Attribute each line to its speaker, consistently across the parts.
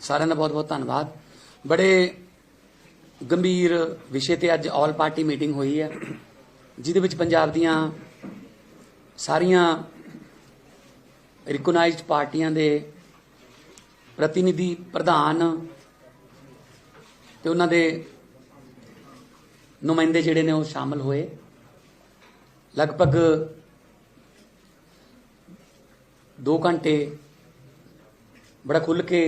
Speaker 1: ਸਾਰਿਆਂ ਦਾ ਬਹੁਤ ਬਹੁਤ ਧੰਨਵਾਦ। ਬੜੇ ਗੰਭੀਰ ਵਿਸ਼ੇ ਤੇ ਅੱਜ ਆਲ ਪਾਰਟੀ ਮੀਟਿੰਗ ਹੋਈ ਹੈ, ਜਿਹਦੇ ਵਿੱਚ ਪੰਜਾਬ ਦੀਆਂ ਸਾਰੀਆਂ ਰਿਕਗਨਾਈਜ਼ਡ ਪਾਰਟੀਆਂ ਦੇ ਪ੍ਰਤੀਨਿਧੀ ਪ੍ਰਧਾਨ ਤੇ ਉਹਨਾਂ ਦੇ ਨੁਮਾਇੰਦੇ ਜਿਹੜੇ ਨੇ ਉਹ ਸ਼ਾਮਲ ਹੋਏ। ਲਗਭਗ 2 ਘੰਟੇ ਬੜਾ ਖੁੱਲ ਕੇ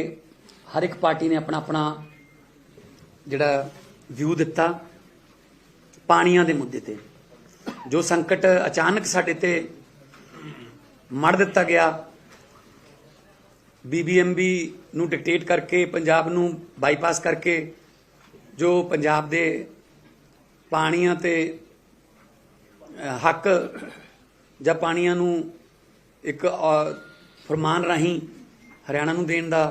Speaker 1: ਹਰ ਇੱਕ ਪਾਰਟੀ ਨੇ ਆਪਣਾ ਆਪਣਾ ਜਿਹੜਾ ਵਿਊ ਦਿੱਤਾ ਪਾਣੀਆਂ ਦੇ ਮੁੱਦੇ ਤੇ। ਜੋ ਸੰਕਟ ਅਚਾਨਕ ਸਾਡੇ ਤੇ ਮੜ ਦਿੱਤਾ ਗਿਆ ਬੀਬੀਐਮਬੀ ਨੂੰ ਡਿਕਟੇਟ ਕਰਕੇ ਪੰਜਾਬ ਨੂੰ ਬਾਈਪਾਸ ਕਰਕੇ ਜੋ ਪੰਜਾਬ ਦੇ ਪਾਣੀਆਂ ਤੇ ਹੱਕ ਜਾਂ ਪਾਣੀਆਂ ਨੂੰ ਇੱਕ ਅਹ, ਫਰਮਾਨ ਰਾਹੀਂ ਹਰਿਆਣਾ ਨੂੰ ਦੇਣ ਦਾ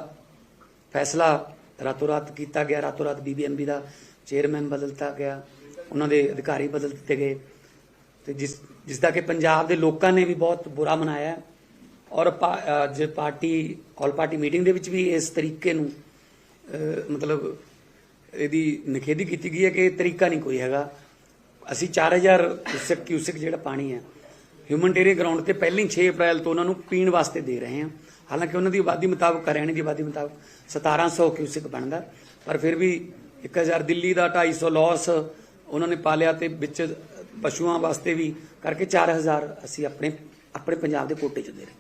Speaker 1: ਫੈਸਲਾ ਰਾਤੋਂ ਰਾਤ ਕੀਤਾ ਗਿਆ ਰਾਤੋਂ ਰਾਤ ਬੀਬੀਐਮਬੀ ਦਾ ਚੇਅਰਮੈਨ ਬਦਲਤਾ ਗਿਆ, ਉਹਨਾਂ ਦੇ ਅਧਿਕਾਰੀ ਬਦਲ ਦਿੱਤੇ ਗਏ। ਤੇ ਜਿਸ ਜਿਸ ਦਾ ਕਿ ਪੰਜਾਬ ਦੇ ਲੋਕਾਂ ਨੇ ਵੀ ਬਹੁਤ ਬੁਰਾ ਮਨਾਇਆ ਔਰ ਪਾ- ਅੱਜ ਪਾਰਟੀ ਆਲ ਪਾਰਟੀ ਮੀਟਿੰਗ ਦੇ ਵਿੱਚ ਵੀ ਇਸ ਤਰੀਕੇ ਨੂੰ ਮਤਲਬ ਇਹਦੀ ਨਿਖੇਧੀ ਕੀਤੀ ਗਈ ਹੈ ਕਿ ਤਰੀਕਾ ਨਹੀਂ ਕੋਈ ਹੈਗਾ। ਅਸੀਂ 4000 ਕਿਊਸਕ, ਕਿਊਸਿਕ ਜਿਹੜਾ ਪਾਣੀ ਹੈ ਹਿਊਮਨਟੇਰੀਅਨ ਗਰਾਊਂਡ ਤੇ ਪਹਿਲੀ 6 ਅਪ੍ਰੈਲ ਤੋਂ ਉਹਨਾਂ ਨੂੰ ਪੀਣ ਵਾਸਤੇ ਦੇ ਰਹੇ ਹਾਂ। ਹਾਲਾਂਕਿ ਉਹਨਾਂ ਦੀ ਆਬਾਦੀ ਮੁਤਾਬਕ, ਹਰਿਆਣੇ ਦੀ ਆਬਾਦੀ ਮੁਤਾਬਕ 1700 ਕਿਊਸਿਕ ਬਣਦਾ। ਪਰ ਫਿਰ ਵੀ 1000 ਦਿੱਲੀ ਦਾ 250 ਲਾਸ ਉਹਨਾਂ ਨੇ ਪਾਲਿਆ ਤੇ ਵਿੱਚ ਪਸ਼ੂਆਂ ਵਾਸਤੇ ਵੀ ਕਰਕੇ 4000 ਅਸੀਂ ਆਪਣੇ ਆਪਣੇ ਪੰਜਾਬ ਦੇ ਕੋਟੇ ਚ ਦੇ ਰਹੇ।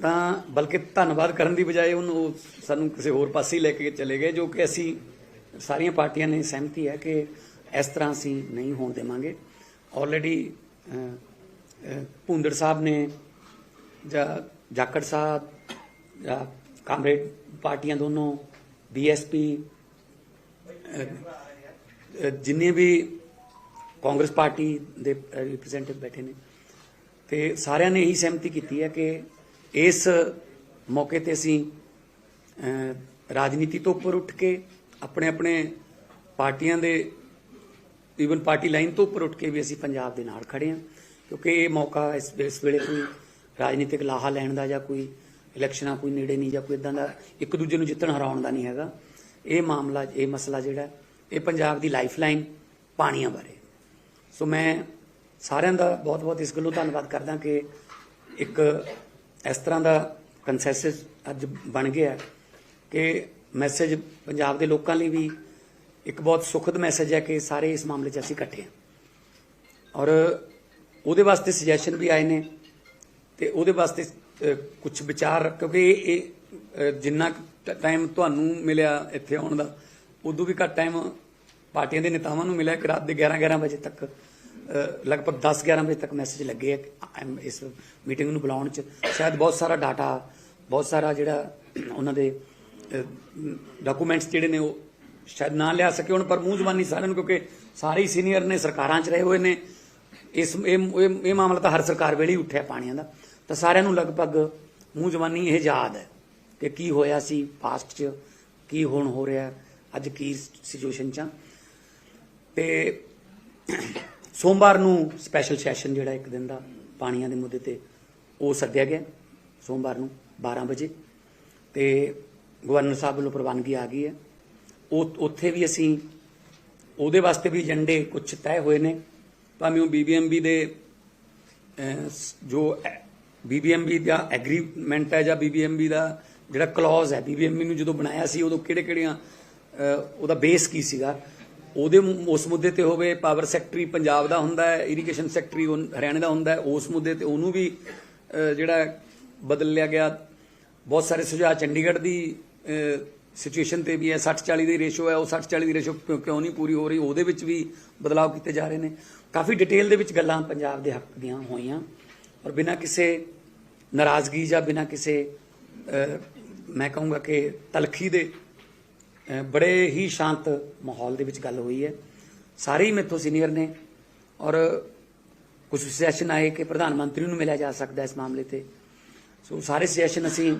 Speaker 1: ਤਾਂ ਬਲਕਿ ਧੰਨਵਾਦ ਕਰਨ ਦੀ ਬਜਾਏ ਉਹਨੂੰ ਉਹ ਸਾਨੂੰ ਕਿਸੇ ਹੋਰ ਪਾਸੇ ਹੀ ਲੈ ਕੇ ਚਲੇ ਗਏ, ਜੋ ਕਿ ਅਸੀਂ ਸਾਰੀਆਂ ਪਾਰਟੀਆਂ ਨੇ ਸਹਿਮਤੀ ਹੈ ਕਿ ਇਸ ਤਰ੍ਹਾਂ ਅਸੀਂ ਨਹੀਂ ਹੋਣ ਦੇਵਾਂਗੇ। ਆਲਰੇਡੀ ਭੁੰਦੜ ਸਾਹਿਬ ਨੇ ਜਾਂ ਜਾਖੜ ਸਾਹਿਬ, ਜਾਂ ਕਾਮਰੇਡ ਪਾਰਟੀਆਂ ਦੋਨੋਂ ਬੀਐਸਪੀ ਜਿੰਨੇ ਵੀ ਕਾਂਗਰਸ ਪਾਰਟੀ ਦੇ ਰਿਪਰੈਜ਼ੈਂਟੇਟਿਵ ਬੈਠੇ ਨੇ, ਤੇ ਸਾਰਿਆਂ ਨੇ ਇਹੀ ਸਹਿਮਤੀ ਕੀਤੀ ਹੈ ਕਿ ਇਸ ਮੌਕੇ ਤੇ ਅਸੀਂ ਰਾਜਨੀਤੀ ਤੋਂ ਉੱਪਰ ਉੱਠ ਕੇ ਆਪਣੇ ਆਪਣੇ ਪਾਰਟੀਆਂ ਦੇ ਈਵਨ ਪਾਰਟੀ ਲਾਈਨ ਤੋਂ ਉੱਪਰ ਉੱਠ ਕੇ ਵੀ ਅਸੀਂ ਪੰਜਾਬ ਦੇ ਨਾਲ ਖੜੇ ਹਾਂ, ਕਿਉਂਕਿ ਇਹ ਮੌਕਾ ਇਸ ਵੇਲੇ ਕੋਈ ਰਾਜਨੀਤਿਕ ਲਾਹਾ ਲੈਣ ਦਾ ਜਾਂ ਕੋਈ ਇਲੈਕਸ਼ਨਾਂ ਕੋਈ ਨੇੜੇ ਨਹੀਂ ਜਾਂ ਕੋਈ ਇਦਾਂ ਦਾ ਇੱਕ ਦੂਜੇ ਨੂੰ ਜਿੱਤਣ ਹਰਾਉਣ ਦਾ ਨਹੀਂ ਹੈਗਾ। ਇਹ ਮਾਮਲਾ, ਇਹ ਮਸਲਾ ਜਿਹੜਾ, ਇਹ ਪੰਜਾਬ ਦੀ ਲਾਈਫਲਾਈਨ ਪਾਣੀਆਂ ਬਾਰੇ। ਸੋ ਮੈਂ ਸਾਰਿਆਂ ਦਾ ਬਹੁਤ-ਬਹੁਤ ਇਸ ਗੱਲੋਂ ਧੰਨਵਾਦ ਕਰਦਾ ਕਿ ਇੱਕ ਇਸ ਤਰ੍ਹਾਂ ਦਾ ਕੰਸੈਂਸਸ ਅੱਜ ਬਣ ਗਿਆ ਕਿ ਮੈਸੇਜ ਪੰਜਾਬ ਦੇ ਲੋਕਾਂ ਲਈ ਵੀ ਇੱਕ ਬਹੁਤ ਸੁਖਦ ਮੈਸੇਜ ਹੈ ਕਿ ਸਾਰੇ ਇਸ ਮਾਮਲੇ 'ਚ ਅਸੀਂ ਇਕੱਠੇ ਹਾਂ। ਔਰ ਉਹਦੇ ਵਾਸਤੇ ਸੁਜੈਸ਼ਨ ਵੀ ਆਏ ਨੇ। ਤੇ ਉਹਦੇ ਵਾਸਤੇ ਕੁਝ ਵਿਚਾਰ ਕਿਉਂਕਿ ਇਹ- ਇਹ ਅਹ, ਜਿੰਨਾ ਟਾਈਮ ਤੁਹਾਨੂੰ ਮਿਲਿਆ ਇੱਥੇ ਆਉਣ ਦਾ ਉਦੋਂ ਵੀ ਘੱਟ ਟਾਈਮ ਪਾਰਟੀਆਂ ਦੇ ਨੇਤਾਵਾਂ ਨੂੰ ਮਿਲਿਆ ਕਿ ਰਾਤ ਦੇ 11 11 ਵਜੇ ਤੱਕ ਲਗਭਗ 10 11 ਵਜੇ ਤੱਕ ਮੈਸੇਜ ਲੱਗੇ ਇਸ ਮੀਟਿੰਗ ਨੂੰ ਬੁਲਾਉਣ ਚ। ਸ਼ਾਇਦ ਬਹੁਤ ਸਾਰਾ ਡਾਟਾ ਬਹੁਤ ਸਾਰਾ ਜਿਹੜਾ ਉਹਨਾਂ ਦੇ ਡਾਕੂਮੈਂਟਸ ਜਿਹੜੇ ਨੇ ਉਹ ਸ਼ਾਇਦ ਨਾ ਲਿਆ ਸਕੇ ਹੁਣ ਪਰ ਮੂੰਹ ਜ਼ਬਾਨੀ ਸਾਰਿਆਂ ਨੂੰ ਕਿਉਂਕਿ ਸਾਰੇ ਹੀ ਸੀਨੀਅਰ ਨੇ ਸਰਕਾਰਾਂ 'ਚ ਰਹੇ ਹੋਏ ਨੇ। ਇਸ ਇਹ- ਇਹ ਮਾਮਲਾ ਤਾਂ ਹਰ ਸਰਕਾਰ ਵੇਲੇ ਹੀ ਉੱਠਿਆ ਪਾਣੀਆਂ ਦਾ। ਤਾਂ ਸਾਰਿਆਂ ਨੂੰ ਲਗਭਗ ਮੂੰਹ ਜਵਾਨੀ ਇਹ ਯਾਦ ਹੈ ਕਿ ਕੀ ਹੋਇਆ ਸੀ ਪਾਸਟ 'ਚ ਕੀ ਹੁਣ ਹੋ ਰਿਹਾ ਅੱਜ ਕੀ ਸਿਚੁਏਸ਼ਨ 'ਚ ਆ। ਤੇ ਸੋਮਵਾਰ ਨੂੰ ਸਪੈਸ਼ਲ ਸੈਸ਼ਨ ਜਿਹੜਾ ਇੱਕ ਦਿਨ ਦਾ ਪਾਣੀਆਂ ਦੇ ਮੁੱਦੇ ਤੇ ਉਹ ਸੱਦਿਆ ਗਿਆ ਸੋਮਵਾਰ ਨੂੰ 12 ਵਜੇ। ਤੇ ਗਵਰਨਰ ਸਾਹਿਬ ਵੱਲੋਂ ਪ੍ਰਵਾਨਗੀ ਆ ਗਈ ਹੈ। ਉਹ ਉੱਥੇ ਵੀ ਅਸੀਂ ਉਹਦੇ ਵਾਸਤੇ ਵੀ ਏਜੰਡੇ ਕੁਝ ਤੈਅ ਹੋਏ ਨੇ। ਭਾਵੇਂ ਉਹ ਬੀਬੀਐਮਬੀ ਦੇ ਅਹ, ਸ- ਜੋ ਬੀਬੀਐਮਬੀ ਦਾ ਐਗਰੀਮੈਂਟ ਹੈ ਜਾਂ ਬੀਬੀਐਮਬੀ ਦਾ ਜਿਹੜਾ ਕਲੌਜ਼ ਹੈ ਬੀਬੀਐਮਬੀ ਨੂੰ ਜਦੋਂ ਬਣਾਇਆ ਸੀ, ਉਦੋਂ ਕਿਹੜੇ ਕਿਹੜੀਆਂ ਉਹਦਾ ਬੇਸ ਕੀ ਸੀਗਾ? ਉਹਦੇ ਉਸ ਮੁੱਦੇ ਤੇ ਹੋਵੇ ਪਾਵਰ ਸੈਕਟਰੀ ਪੰਜਾਬ ਦਾ ਹੁੰਦਾ ਹੈ ਇਰੀਗੇਸ਼ਨ ਸੈਕਟਰੀ ਹਰਿਆਣੇ ਦਾ ਹੁੰਦਾ ਹੈ, ਉਸ ਮੁੱਦੇ ਤੇ ਉਹਨੂੰ ਵੀ ਜਿਹੜਾ ਬਦਲ ਲਿਆ ਗਿਆ। ਬਹੁਤ ਸਾਰੇ ਸੁਝਾਅ ਚੰਡੀਗੜ੍ਹ ਦੀ ਸਿਚੁਏਸ਼ਨ ਤੇ ਵੀ ਹੈ 60 40 ਦੀ ਰੇਸ਼ੋ ਹੈ, ਉਹ 60 40 ਦੀ ਰੇਸ਼ੋ ਕਿਉਂ ਨਹੀਂ ਪੂਰੀ ਹੋ ਰਹੀ, ਉਹਦੇ ਵਿੱਚ ਵੀ ਬਦਲਾਅ ਕੀਤੇ ਜਾ ਰਹੇ ਨੇ। ਕਾਫੀ ਡਿਟੇਲ ਦੇ ਵਿੱਚ ਗੱਲਾਂ ਪੰਜਾਬ ਦੇ ਹੱਕ ਦੀਆਂ ਹੋਈਆਂ। ਔਰ ਬਿਨਾਂ ਕਿਸੇ ਨਾਰਾਜ਼ਗੀ ਜਾਂ ਬਿਨਾਂ ਕਿਸੇ ਮੈਂ ਕਹੂੰਗਾ ਕਿ ਤਲਖੀ ਦੇ ਬੜੇ ਹੀ ਸ਼ਾਂਤ ਮਾਹੌਲ ਦੇ ਵਿੱਚ ਗੱਲ ਹੋਈ ਹੈ ਸਾਰੇ ਹੀ ਮੇਥੋਂ ਸੀਨੀਅਰ ਨੇ ਔਰ ਕੁਝ ਸੁਜੈਸ਼ਨ ਆਏ ਕਿ ਪ੍ਰਧਾਨ ਮੰਤਰੀ ਨੂੰ ਮਿਲਿਆ ਜਾ ਸਕਦਾ ਇਸ ਮਾਮਲੇ ਤੇ ਸੋ ਸਾਰੇ ਸੁਜੈਸ਼ਨ ਅਸੀਂ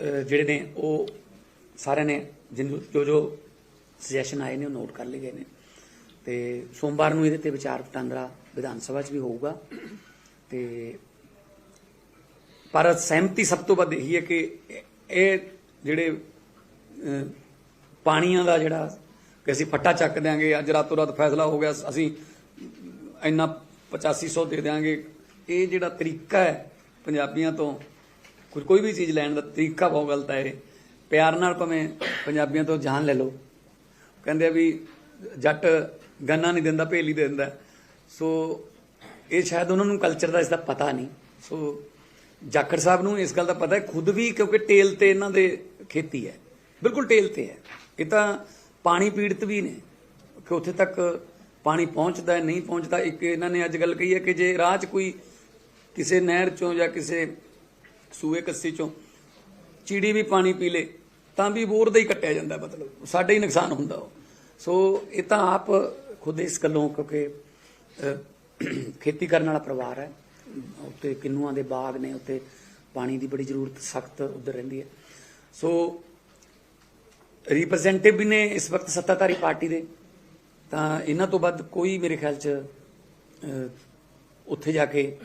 Speaker 1: ਜਿਹੜੇ ਨੇ ਉਹ ਸਾਰਿਆਂ ਨੇ ਜਿਹਨੂੰ ਜੋ ਜੋ ਸੁਜੈਸ਼ਨ ਆਏ ਨੇ ਉਹ ਨੋਟ ਕਰ ਲਏ ਗਏ ਨੇ ਤੇ ਸੋਮਵਾਰ ਨੂੰ ਇਹਦੇ ਤੇ ਵਿਚਾਰ ਵਟਾਂਦਰਾ ਵਿਧਾਨ ਸਭਾ 'ਚ ਵੀ ਹੋਊਗਾ ਤੇ ਪਰ ਸਹਿਮਤੀ ਸਭ ਤੋਂ ਵੱਧ ਇਹੀ ਹੈ ਕਿ ਇਹ ਜਿਹੜੇ ਪਾਣੀਆਂ ਦਾ ਜਿਹੜਾ ਕਿ ਅਸੀਂ ਫੱਟਾ ਚੱਕ ਦਿਆਂਗੇ, ਅੱਜ ਰਾਤੋਂ ਰਾਤ ਫੈਸਲਾ ਹੋ ਗਿਆ, ਅਸੀਂ ਇੰਨਾ 8500 ਦੇ ਦਿਆਂਗੇ। ਇਹ ਜਿਹੜਾ ਤਰੀਕਾ ਹੈ ਪੰਜਾਬੀਆਂ ਤੋਂ ਕੁਝ ਕੋਈ ਵੀ ਚੀਜ਼ ਲੈਣ ਦਾ ਤਰੀਕਾ ਬਹੁਤ ਗਲਤ ਹੈ ਇਹ। ਪਿਆਰ ਨਾਲ ਭਾਵੇਂ ਪੰਜਾਬੀਆਂ ਤੋਂ ਜਾਨ ਲੈ ਲਓ। ਕਹਿੰਦੇ ਆ ਵੀ ਜੱਟ ਗੰਨਾ ਨਹੀਂ ਦਿੰਦਾ, ਭੇਲੀ ਦੇ ਦਿੰਦਾ। ਸੋ ਇਹ ਸ਼ਾਇਦ ਉਹਨਾਂ ਨੂੰ ਕਲਚਰ ਦਾ ਇਸ ਦਾ ਪਤਾ ਨਹੀਂ। ਸੋ ਜਾਖੜ ਸਾਹਿਬ ਨੂੰ ਇਸ ਗੱਲ ਦਾ ਪਤਾ ਹੈ, ਖੁਦ ਵੀ ਕਿਉਂਕਿ ਟੇਲ ਤੇ ਇਹਨਾਂ ਦੇ ਖੇਤੀ ਹੈ। ਬਿਲਕੁਲ ਟੇਲ ਤੇ ਹੈ। ਇਹ ਤਾਂ ਪਾਣੀ ਪੀੜਤ ਵੀ ਨੇ। ਕਿ ਉੱਥੇ ਤੱਕ ਪਾਣੀ ਪਹੁੰਚਦਾ ਹੈ, ਨਹੀਂ ਪਹੁੰਚਦਾ, ਇੱਕ ਇਹਨਾਂ ਨੇ ਅੱਜ ਗੱਲ ਕਹੀ ਹੈ ਕਿ ਜੇ ਰਾਹ 'ਚ ਕੋਈ ਕਿਸੇ ਨਹਿਰ ਚੋਂ ਜਾਂ ਕਿਸੇ ਸੂਏ ਕੱਸੀ ਚੋਂ ਚਿੜੀ ਵੀ ਪਾਣੀ ਪੀ ਲੇ, ਤਾਂ ਵੀ ਬੋਰ ਦਾ ਹੀ ਕੱਟਿਆ ਜਾਂਦਾ ਮਤਲਬ ਸਾਡਾ ਹੀ ਨੁਕਸਾਨ ਹੁੰਦਾ ਉਹ। ਸੋ ਇਹ ਤਾਂ ਆਪ ਖੁਦ ਇਸ ਗੱਲੋਂ ਕਿਉਂਕਿ ਖੇਤੀ ਕਰਨ ਵਾਲਾ ਪਰਿਵਾਰ ਹੈ। ਉੱਤੇ ਕਿੰਨੂਆਂ ਦੇ ਬਾਗ ਨੇ ਉੱਤੇ ਪਾਣੀ ਦੀ ਬੜੀ ਜ਼ਰੂਰਤ, ਸਖਤ ਉਧਰ ਰਹਿੰਦੀ ਹੈ। ਸੋ ਰਿਪਰੈਜ਼ੈਂਟੇਟਿਵ ਵੀ ਨੇ ਇਸ ਵਕਤ ਸੱਤਾਧਾਰੀ ਪਾਰਟੀ ਦੇ। ਤਾਂ ਇਹਨਾਂ ਤੋਂ ਵੱਧ ਕੋਈ ਮੇਰੇ ਖਿਆਲ 'ਚ ਉੱਥੇ ਜਾ ਕੇ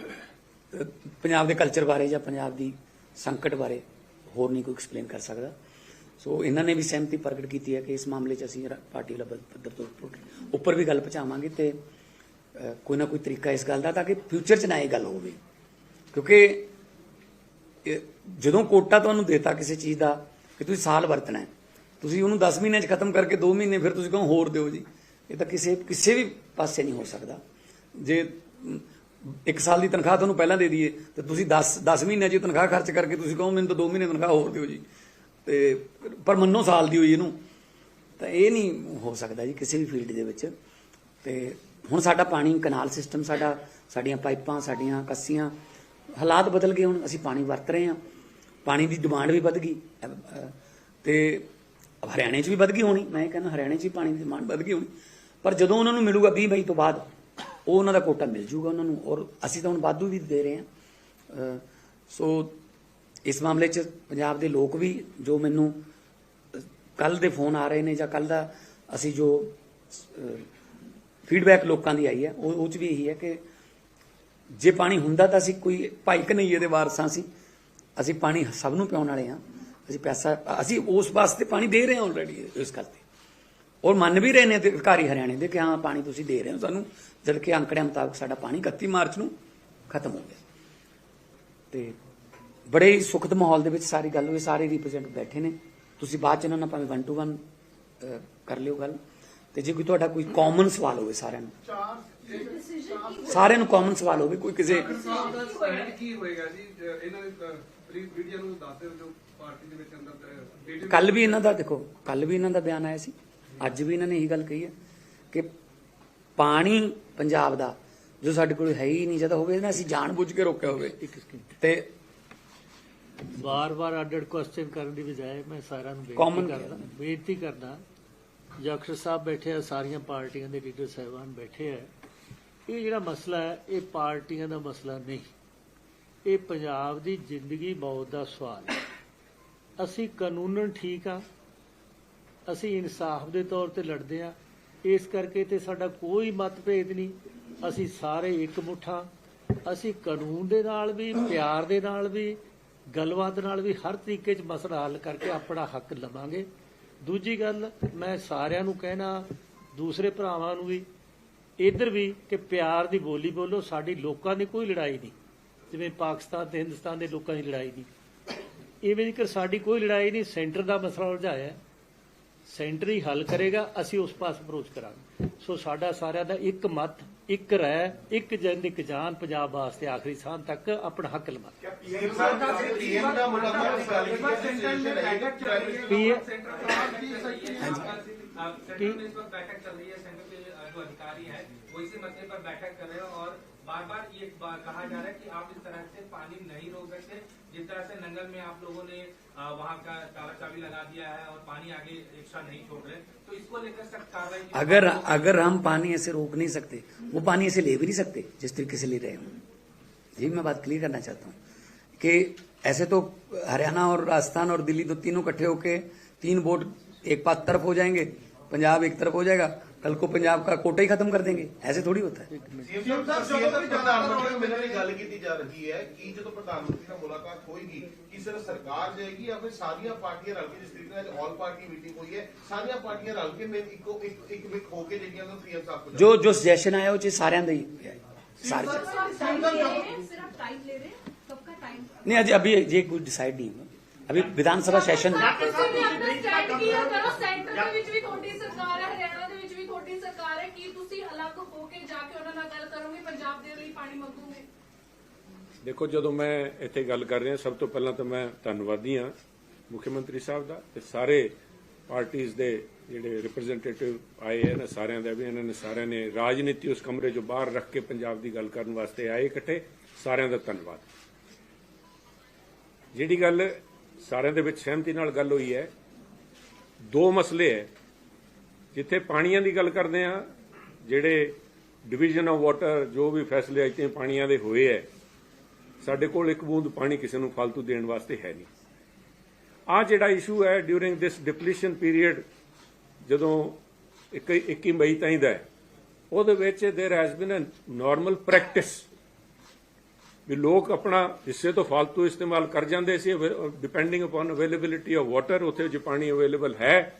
Speaker 1: ਪੰਜਾਬ ਦੇ ਕਲਚਰ ਬਾਰੇ ਜਾਂ ਪੰਜਾਬ ਦੀ ਸੰਕਟ ਬਾਰੇ ਹੋਰ ਨਹੀਂ ਕੋਈ ਐਕਸਪਲੇਨ ਕਰ ਸਕਦਾ। ਸੋ, ਇਹਨਾਂ ਨੇ ਵੀ ਸਹਿਮਤੀ ਪ੍ਰਗਟ ਕੀਤੀ ਹੈ ਕਿ ਇਸ ਮਾਮਲੇ 'ਚ ਅਸੀਂ ਪਾਰਟੀ ਵਾਲਾ ਪੱਧਰ ਤੋਂ ਉੱਪਰ- ਉੱਪਰ ਵੀ ਗੱਲ ਪਹੁੰਚਾਵਾਂਗੇ ਤੇ ਕੋਈ ਨਾ ਕੋਈ ਤਰੀਕਾ ਇਸ ਗੱਲ ਦਾ ਤਾਂ ਕਿ ਫਿਊਚਰ 'ਚ ਨਾ ਇਹ ਗੱਲ ਹੋਵੇ। ਕਿਉਂਕਿ ਜਦੋਂ ਕੋਟਾ ਤੁਹਾਨੂੰ ਦੇਤਾ ਕਿਸੇ ਚੀਜ਼ ਦਾ ਕਿ ਤੁਸੀਂ ਸਾਲ ਵਰਤਣਾ ਹੈ, ਤੁਸੀਂ ਉਹਨੂੰ 10 ਮਹੀਨਿਆਂ 'ਚ ਖਤਮ ਕਰਕੇ 2 ਮਹੀਨੇ ਫਿਰ ਤੁਸੀਂ ਕਹੋ ਹੋਰ ਦਿਓ ਜੀ। ਇਹ ਤਾਂ ਕਿਸੇ ਕਿਸੇ ਵੀ ਪਾਸੇ ਨਹੀਂ ਹੋ ਸਕਦਾ। ਜੇ ਇੱਕ ਸਾਲ ਦੀ ਤਨਖਾਹ ਤੁਹਾਨੂੰ ਪਹਿਲਾਂ ਦੇ ਦਈਏ, ਤੇ ਤੁਸੀਂ 10 10 ਮਹੀਨਿਆਂ 'ਚ ਤਨਖਾਹ ਖਰਚ ਕਰਕੇ ਤੁਸੀਂ ਕਹੋ ਮੈਨੂੰ ਤਾਂ 2 ਮਹੀਨੇ ਤਨਖਾਹ ਹੋਰ ਦਿਓ ਜੀ। ਤੇ ਪਰ ਮੰਨੋ ਸਾਲ ਦੀ ਹੋਈ ਇਹਨੂੰ। ਤਾਂ ਇਹ ਨਹੀਂ ਹੋ ਸਕਦਾ ਜੀ ਕਿਸੇ ਵੀ ਫੀਲਡ ਦੇ ਵਿੱਚ। ਤੇ ਹੁਣ ਸਾਡਾ ਪਾਣੀ ਕਨਾਲ ਸਿਸਟਮ ਸਾਡਾ ਸਾਡੀਆਂ ਪਾਈਪਾਂ ਸਾਡੀਆਂ ਕੱਸੀਆਂ ਹਾਲਾਤ ਬਦਲ ਗਏ ਹੁਣ ਅਸੀਂ ਪਾਣੀ ਵਰਤ ਰਹੇ ਹਾਂ। ਪਾਣੀ ਦੀ ਡਿਮਾਂਡ ਵੀ ਵੱਧ ਗਈ। ਅਹ, ਤੇ ਹਰਿਆਣੇ 'ਚ ਵੀ ਵੱਧ ਗਈ ਹੋਣੀ। ਮੈਂ ਇਹ ਕਹਿੰਦਾ ਹਰਿਆਣੇ 'ਚ ਵੀ ਪਾਣੀ ਦੀ ਡਿਮਾਂਡ ਵੱਧ ਗਈ ਹੋਣੀ। ਪਰ ਜਦੋਂ ਉਹਨਾਂ ਨੂੰ ਮਿਲੂਗਾ 20 ਮਈ ਤੋਂ ਬਾਅਦ ਉਹ ਉਹਨਾਂ ਦਾ ਕੋਟਾ ਮਿਲ ਜੂਗਾ ਉਹਨਾਂ ਨੂੰ ਔਰ ਅਸੀਂ ਤਾਂ ਹੁਣ ਵਾਧੂ ਵੀ ਦੇ ਰਹੇ ਹਾਂ। ਸੋ ਇਸ ਮਾਮਲੇ 'ਚ ਪੰਜਾਬ ਦੇ ਲੋਕ ਵੀ ਜੋ ਮੈਨੂੰ ਕੱਲ ਦੇ ਫੋਨ ਆ ਰਹੇ ਨੇ ਜਾਂ ਕੱਲ ਦਾ ਅਸੀਂ ਜੋ ਫੀਡਬੈਕ ਲੋਕਾਂ ਦੀ ਆਈ ਹੈ। ਉਹ ਉਹ 'ਚ ਵੀ ਇਹੀ ਹੈ ਕਿ ਜੇ ਪਾਣੀ ਹੁੰਦਾ ਤਾਂ ਅਸੀਂ ਕੋਈ ਭਾਈ ਕਨਈਏ ਦੇ ਵਾਰਸਾਂ ਸੀ। ਅਸੀਂ ਪਾਣੀ ਸਭ ਨੂੰ ਪਿਆਉਣ ਵਾਲੇ ਹਾਂ। ਅਸੀਂ ਪੈਸਾ ਅਸੀਂ ਉਸ ਵਾਸਤੇ ਪਾਣੀ ਦੇ ਰਹੇ ਹਾਂ ਆਲਰੇਡੀ ਇਸ ਕਰਕੇ ਔਰ ਮੰਨ ਵੀ ਰਹੇ ਨੇ ਅਧਿਕਾਰੀ ਹਰਿਆਣੇ ਦੇ ਕਿ ਹਾਂ, ਪਾਣੀ ਤੁਸੀਂ ਦੇ ਰਹੇ ਹੋ ਸਾਨੂੰ। ਜਦ ਕਿ ਅੰਕੜਿਆਂ ਮੁਤਾਬਕ ਸਾਡਾ ਪਾਣੀ 31 ਮਾਰਚ ਨੂੰ ਖਤਮ ਹੋ ਗਿਆ। ਤੇ ਬੜੇ ਹੀ ਸੁਖਦ ਮਾਹੌਲ ਦੇ ਵਿੱਚ ਸਾਰੀ ਗੱਲ ਹੋਈ। ਸਾਰੇ ਰਿਪਰੈਜ਼ੈਂਟ ਬੈਠੇ ਨੇ। ਤੁਸੀਂ ਬਾਅਦ ਚ ਇਹਨਾਂ ਨਾਲ ਭਾਵੇਂ 1 ਟੂ 1 ਕਰ ਲਿਓ ਗੱਲ। ਤੇ ਜੇ ਕੋਈ ਤੁਹਾਡਾ ਕੋਈ ਕਾਮਨ ਸਵਾਲ ਹੋਵੇ ਸਾਰਿਆਂ ਨੂੰ। ਸਾਰਿਆਂ ਨੂੰ ਕਾਮਨ ਸਵਾਲ ਹੋਵੇ ਕੋਈ ਕਿਸੇ
Speaker 2: ਸਾਹਿਬ ਦਾ ਸਟੈਂਡ ਕੀ ਹੋਏਗਾ ਜੀ? ਜ- ਇਹਨਾਂ ਦੇ ਪ੍ਰੀ ਮੀਡੀਆ ਨੂੰ ਦੱਸ ਦਿਓ ਜੋ ਪਾਰਟੀ ਦੇ ਵਿੱਚ ਅੰਦਰ ਡੇਟੇ
Speaker 1: ਕੱਲ ਵੀ ਇਹਨਾਂ ਦਾ ਦੇਖੋ ਕੱਲ ਵੀ ਇਹਨਾਂ ਦਾ ਬਿਆਨ ਆਇਆ ਸੀ। ਅੱਜ ਵੀ ਇਹਨਾਂ ਨੇ ਇਹੀ ਗੱਲ ਕਹੀ ਹੈ ਕਿ ਪਾਣੀ ਪੰਜਾਬ ਦਾ ਜੋ ਸਾਡੇ ਕੋਲ ਹੈ ਹੀ ਨਹੀਂ ਜਦੋਂ ਹੋਵੇ ਨਾ ਅਸੀਂ ਜਾਣਬੁੱਝ ਕੇ ਰੋਕਿਆ ਹੋਵੇ। ਤੇ
Speaker 3: ਵਾਰ-ਵਾਰ ਅੱਡ-ਅੱਡ ਕੁਐਸਚਨ ਕਰਨ ਦੀ ਬਜਾਏ ਮੈਂ ਸਾਰਿਆਂ ਨੂੰ ਬੇਨਤੀ ਕਰਦਾ ਬੇਨਤੀ ਕਰਦਾ ਜਖਰ ਸਾਹਿਬ ਬੈਠੇ ਆ, ਸਾਰੀਆਂ ਪਾਰਟੀਆਂ ਦੇ ਲੀਡਰ ਸਾਹਿਬਾਨ ਬੈਠੇ ਆ। ਇਹ ਜਿਹੜਾ ਮਸਲਾ ਹੈ, ਇਹ ਪਾਰਟੀਆਂ ਦਾ ਮਸਲਾ ਨਹੀਂ। ਇਹ ਪੰਜਾਬ ਦੀ ਜ਼ਿੰਦਗੀ ਮੌਤ ਦਾ ਸਵਾਲ ਹੈ। ਅਸੀਂ ਕਾਨੂੰਨਨ ਠੀਕ ਆ, ਅਸੀਂ ਇਨਸਾਫ ਦੇ ਤੌਰ ਤੇ ਲੜਦੇ ਆ। ਇਸ ਕਰਕੇ ਤੇ ਸਾਡਾ ਕੋਈ ਮਤਭੇਦ ਨਹੀਂ। ਅਸੀਂ ਸਾਰੇ ਇੱਕ ਮੁੱਠਾ ਅਸੀਂ ਕਾਨੂੰਨ ਦੇ ਨਾਲ ਵੀ, ਪਿਆਰ ਦੇ ਨਾਲ ਵੀ, ਗੱਲਬਾਤ ਨਾਲ ਵੀ ਹਰ ਤਰੀਕੇ 'ਚ ਮਸਲਾ ਹੱਲ ਕਰਕੇ ਆਪਣਾ ਹੱਕ ਲਵਾਂਗੇ। ਦੂਜੀ ਗੱਲ ਮੈਂ ਸਾਰਿਆਂ ਨੂੰ ਕਹਿਣਾ, ਦੂਸਰੇ ਭਰਾਵਾਂ ਨੂੰ ਵੀ, ਇੱਧਰ ਵੀ ਕਿ ਪਿਆਰ ਦੀ ਬੋਲੀ ਬੋਲੋ, ਸਾਡੀ ਲੋਕਾਂ ਦੀ ਕੋਈ ਲੜਾਈ ਨਹੀਂ। ਜਿਵੇਂ ਪਾਕਿਸਤਾਨ ਤੇ ਹਿੰਦੁਸਤਾਨ ਦੇ ਲੋਕਾਂ ਦੀ ਲੜਾਈ ਨਹੀਂ। ਇਵੇਂ ਕਿ ਸਾਡੀ ਕੋਈ ਲੜਾਈ ਨਹੀਂ, ਸੈਂਟਰ ਦਾ ਮਸਲਾ ਉਲਝਾਇਆ। ਸੈਂਟਰ ਹੀ ਹੱਲ ਕਰੇਗਾ ਅਸੀਂ ਉਸ ਪਾਸ ਅਪਰੋਚ ਕਰਾਂਗੇ ਸੋ ਸਾਡਾ ਸਾਰਿਆਂ ਦਾ ਇੱਕ ਮਤ ਇੱਕ ਰਹਿ ਇੱਕ ਜਿੰਦ ਇੱਕ ਜਾਨ ਪੰਜਾਬ ਵਾਸਤੇ ਆਖਰੀ ਸਾਹ ਤੱਕ ਆਪਣਾ ਹੱਕ ਲਵਾਂਗੇ
Speaker 4: ਪੀਐਮ ਸਾਹਿਬ ਦਾ ਪੀਐਮ ਦਾ ਮੁਲਾਕਾਤ ਕੁਆਲੀਫਿਕੇਸ਼ਨ ਹੈ
Speaker 3: ਪੀ-
Speaker 5: सेंटर में इस वक्त बैठक चल रही है सेंटर के जो अधिकारी हैं वो इसी मसले पर बैठक कर रहे हैं और बार बार ये बा- कहा जा रहा है कि आप इस तरह से पानी नहीं रोक सकते जिस तरह से नंगल में आप लोगों ने आ, वहाँ का चाबी लगा दिया है और पानी आगे एक्स्ट्रा नहीं छोड़ रहे। तो इसको लेकर सख्त कार्रवाई
Speaker 1: अगर अगर हम पानी ऐसे रोक नहीं सकते वो पानी ऐसे ले भी नहीं सकते जिस तरीके से ले रहे हूँ। ये मैं बात क्लियर करना चाहता हूँ कि ऐसे तो हरियाणा और राजस्थान और दिल्ली तो तीनों इकट्ठे होके तीन बोट एक पास तरफ़ हो जाएँगे पंजाब एक तरफ़ हो जाएगा। कल को पंजाब का कोटा ही खत्म कर देंगे ऐसे थोड़ी होता है
Speaker 4: ਸੀਐਮ ਸਾਹਿਬ ਜਦੋਂ ਵੀ ਪ੍ਰਧਾਨ ਮੰਤਰੀ ਨਾਲ ਮਿਲਣ ਦੀ ਗੱਲ ਕੀਤੀ ਜਾ ਰਹੀ ਹੈ ਕਿ ਜਦੋਂ ਪ੍ਰਧਾਨ ਮੰਤਰੀ ਨਾਲ ਮੁਲਾਕਾਤ ਹੋਏਗੀ ਕਿ ਸਿਰਫ ਸਰਕਾਰ ਜਾਏਗੀ ਜਾਂ ਫਿਰ ਸਾਰੀਆਂ ਪਾਰਟੀਆਂ ਰਲ ਕੇ ਜਿਸ ਤਰੀਕੇ ਨਾਲ ਆਲ ਪਾਰਟੀ ਮੀਟਿੰਗ ਹੋਈ ਹੈ ਸਾਰੀਆਂ ਪਾਰਟੀਆਂ ਰਲ ਕੇ ਮਿਲ ਇੱਕੋ ਇੱਕ ਇੱਕ ਵਿਕ ਹੋ ਕੇ ਜਿਹੜੀਆਂ ਉਹ ਸੀਐਮ ਸਾਹਿਬ ਕੋਲ
Speaker 1: जो जो सजेशन आया वो चीज सारे अंदर ही है। सारे
Speaker 6: टाइम ले रहे हैं सिर्फ टाइम ले रहे हैं कब का टाइम
Speaker 1: नहीं अजय अभी ये कुछ डिसाइड नहीं हुआ अभी विधानसभा सेशन
Speaker 6: ਤੁਹਾਡੀ ਸਰਕਾਰ ਹੈ, ਕੀ ਤੁਸੀਂ ਅਲੱਗ ਹੋ ਕੇ ਜਾ ਕੇ ਉਹਨਾਂ ਨਾਲ ਗੱਲ ਕਰੋਗੇ ਪੰਜਾਬ ਦੇ ਲਈ ਪਾਣੀ ਮੰਗੋਗੇ?
Speaker 7: ਦੇਖੋ, ਜਦੋਂ ਮੈਂ ਇੱਥੇ ਗੱਲ ਕਰ ਰਿਹਾ, ਸਭ ਤੋਂ ਪਹਿਲਾਂ ਤਾਂ ਮੈਂ ਧੰਨਵਾਦੀ ਹਾਂ ਮੁੱਖ ਮੰਤਰੀ ਸਾਹਿਬ ਦਾ ਤੇ ਸਾਰੇ ਪਾਰਟੀਆਂ ਦੇ ਜਿਹੜੇ ਰਿਪਰੈਜ਼ੈਂਟੇਟਿਵ ਆਏ ਹਨ ਸਾਰਿਆਂ ਦਾ ਵੀ, ਇਹਨਾਂ ਨੇ ਸਾਰਿਆਂ ਨੇ ਰਾਜਨੀਤੀ ਉਸ ਕਮਰੇ ਚੋਂ ਬਾਹਰ ਰੱਖ ਕੇ ਪੰਜਾਬ ਦੀ ਗੱਲ ਕਰਨ ਵਾਸਤੇ ਆਏ ਇਕੱਠੇ, ਸਾਰਿਆਂ ਦਾ ਧੰਨਵਾਦ। ਜਿਹੜੀ ਗੱਲ ਸਾਰਿਆਂ ਦੇ ਵਿੱਚ ਸਹਿਮਤੀ ਨਾਲ ਗੱਲ ਹੋਈ ਹੈ, ਦੋ ਮਸਲੇ ਹੈ। ਜਿੱਥੇ ਪਾਣੀਆਂ ਦੀ ਗੱਲ ਕਰਦੇ ਆ ਜਿਹੜੇ ਡਿਵੀਜ਼ਨ ਆਫ ਵਾਟਰ ਜੋ ਵੀ ਫੈਸਲੇ ਅੱਜ ਤੇ ਪਾਣੀਆਂ ਦੇ ਹੋਏ ਐ ਸਾਡੇ ਕੋਲ ਇੱਕ ਬੂੰਦ ਪਾਣੀ ਕਿਸੇ ਨੂੰ ਫालतू ਦੇਣ ਵਾਸਤੇ ਹੈ ਨਹੀਂ। ਆ ਜਿਹੜਾ ਇਸ਼ੂ ਹੈ ਡਿਊਰਿੰਗ ਦਿਸ ਡਿਪਲੀਸ਼ਨ ਪੀਰੀਅਡ ਜਦੋਂ 21 ਮਈ ਤਾਈਂ ਦਾ ਉਹਦੇ ਵਿੱਚ there has been a normal practice ਵੀ ਲੋਕ ਆਪਣਾ ਹਿੱਸੇ ਤੋਂ ਫालतू ਇਸਤੇਮਾਲ ਕਰ ਜਾਂਦੇ ਸੀ depending upon availability of water ਉੱਥੇ ਜੇ ਪਾਣੀ ਅਵੇਲੇਬਲ ਹੈ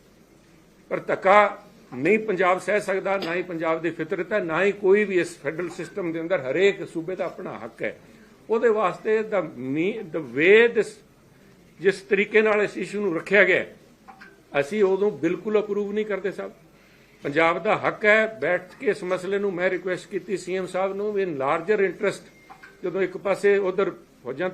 Speaker 7: ਪਰ ਧੱਕਾ ਨਹੀਂ ਪੰਜਾਬ ਸਹਿ ਸਕਦਾ, ਨਾ ਹੀ ਪੰਜਾਬ ਦੀ ਫਿਤਰਤ ਹੈ, ਨਾ ਹੀ ਕੋਈ ਵੀ ਇਸ ਫੈਡਰਲ ਸਿਸਟਮ ਦੇ ਅੰਦਰ ਹਰੇਕ ਸੂਬੇ ਦਾ ਆਪਣਾ ਹੱਕ ਹੈ। ਉਹਦੇ ਵਾਸਤੇ ਦਾ ਦ ਵੇ, ਦਿਸ ਜਿਸ ਤਰੀਕੇ ਨਾਲ ਇਸ ਇਸ਼ੂ ਨੂੰ ਰੱਖਿਆ ਗਿਆ, ਅਸੀਂ ਉਦੋਂ ਬਿਲਕੁਲ ਅਪਰੂਵ ਨਹੀਂ ਕਰਦੇ ਸਾਹਿਬ ਪੰਜਾਬ ਦਾ ਹੱਕ ਹੈ, ਬੈਠ ਕੇ ਇਸ ਮਸਲੇ ਨੂੰ ਮੈਂ ਰਿਕੁਐਸਟ ਕੀਤੀ ਸੀਐਮ ਸਾਹਿਬ ਨੂੰ ਵੀ ਇਨ ਲਾਰਜਰ ਇੰਟਰਸਟ ਜਦੋਂ ਇੱਕ ਪਾਸੇ ਉਧਰ ਫੌਜਾਂ